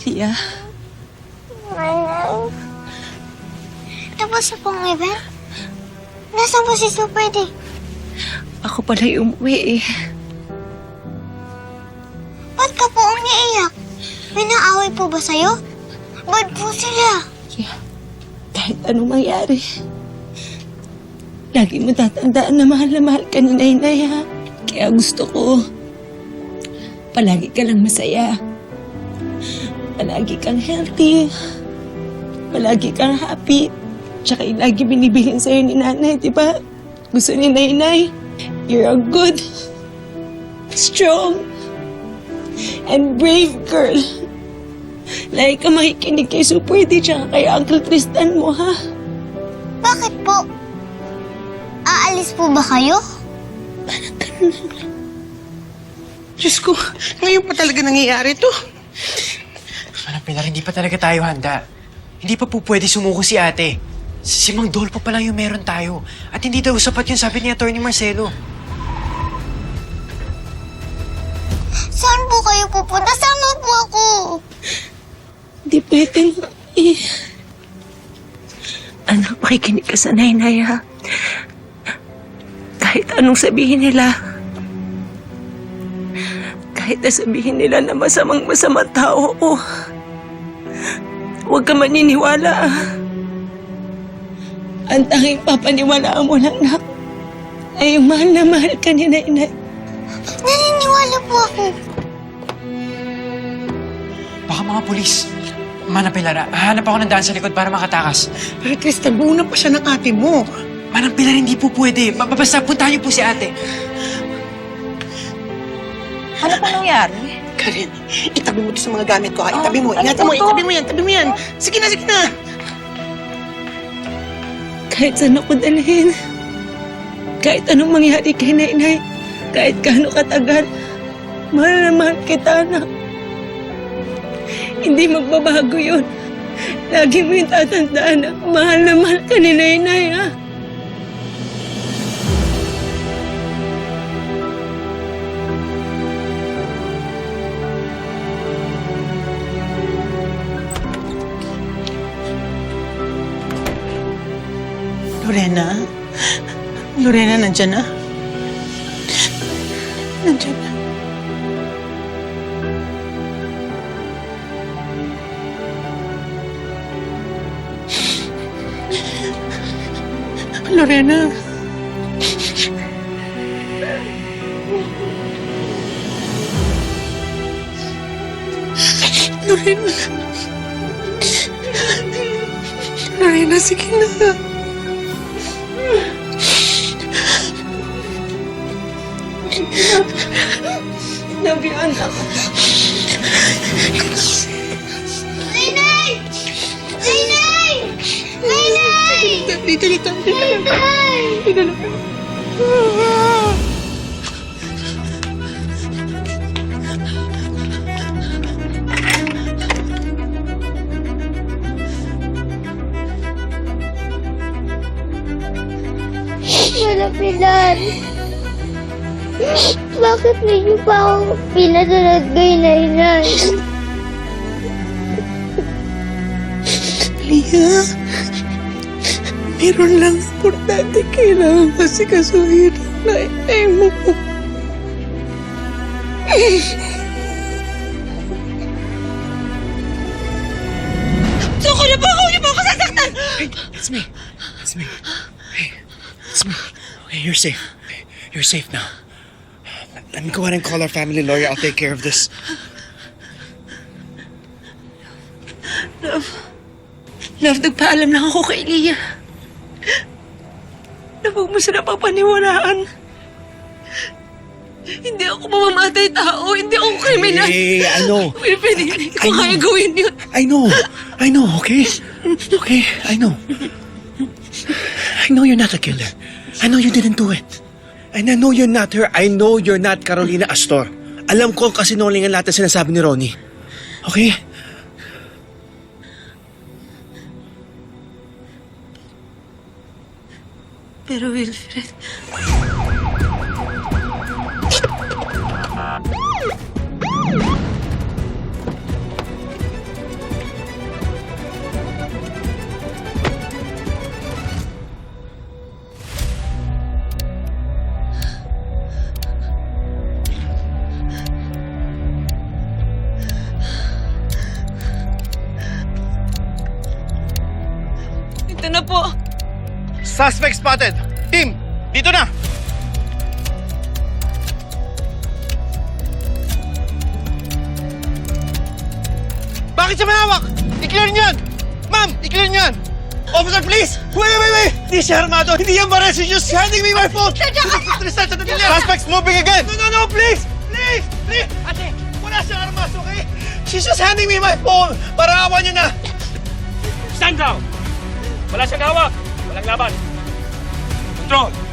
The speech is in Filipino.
Tia, Manang. Tapos na pong event? Nasaan po si Super D? ako pala yung umuwi eh. Ba't ka po umiiyak? May naaway po ba sa'yo? Bad po sila. Tia, kahit anong mangyari, lagi mo tatandaan na mahal na mahal ka ni Nainay ha. Kaya gusto ko, palagi ka lang masaya. Palagi kang healthy. Palagi kang happy. Tsaka yung lagi binibilin sa'yo ni Nanay, di ba? Gusto ni Nainay, you're a good, strong, and brave girl. Lagi ka makikinig kay Super D tsaka kay Uncle Tristan mo, ha? Bakit po? Aalis po ba kayo? Diyos ko, ngayon pa talaga nangyayari to. Pilar, hindi pa talaga tayo handa. Hindi pa po pwede sumuko si ate. Si Mang Dolpo pa lang yung meron tayo. At hindi daw sapat yun, sabi ni Atty. Marcelo. Saan po kayo pupunta? Sama po ako. Hindi pwedeng... Eh. Anak, makikinig ka sa nainay, ha? Kahit anong sabihin nila, kahit na sabihin nila na masamang masamang tao ko, huwag ka maniniwala. Ang tanging papaniwalaan mo lang, nak, ay yung mahal na mahal ka ni Nainay. Naniniwala po ako. Baka mga pulis. Manang Pilar, ah, hanap ako ng daan sa likod para makatakas. Pero least nagbuuna pa siya ng ate mo. Manang Pilar, hindi po pwede. Ba- Basta puntahan niyo po si ate. Ano pa nangyari? Karen, itabi mo to sa mga gamit ko ha. Itabi mo. Ingatan mo, itabi mo yan, itabi mo yan. Sige na, sige na. Kahit saan ako dalhin. Kahit anong mangyari kay Nainay. Kahit gaano katagal. Mahal na mahal kita, anak. Hindi magbabago yun. Lagi mo yung tatandaan na mahal na mahal ka ni Nainay, ha? Lorena? Lorena, nandyan na? Nandyan na. Lorena. Lorena. Lorena, sige na. Love you, anak. Nainay! Nainay! Nainay! Dito, dito, dito. Nainay! Wala Pilar. Bakit medyo pa ako pinasunod kay Nainay? Lia, meron lang importante kailangan kasi kasuhin ang nanay mo. Suko na po ako! Huwag niyo po ako sasaktan! It's me. It's me. Hey, it's me. Okay, you're safe. You're safe now. Let me go ahead and call our family lawyer. I'll take care of this. Love. Love, nagpaalam lang ako kay Leah. Na huwag mo sila papaniwalaan. Hindi ako mamamatay tao. Hindi ako kriminal. Hey, I know. Wilfred, hindi ko I know. kaya gawin yun. I know. I know, okay? Okay, I know. I know you're not a killer. I know you didn't do it. And I know you're not her. I know you're not Carolina Astor. Alam ko ang kasinungalingan lahat na sinasabi ni Ronnie. Okay? Pero Wilfred, Suspect spotted. Team, dito na. Bakit siya manawak? I-clear niyo yan! Ma'am, i-clear niyo yan! Officer, please! Wait, wait, wait! Hindi siya armado! Hindi yan baril! She's just handing me my phone! Tristan, sandali lang! Suspect's moving again! No, no, no! Please! Please! Please! Ate! Wala siyang armas, okay? She's just handing me my phone! Para awan niyo na! Stand down! Wala siyang hawak! Walang laban! destroyed.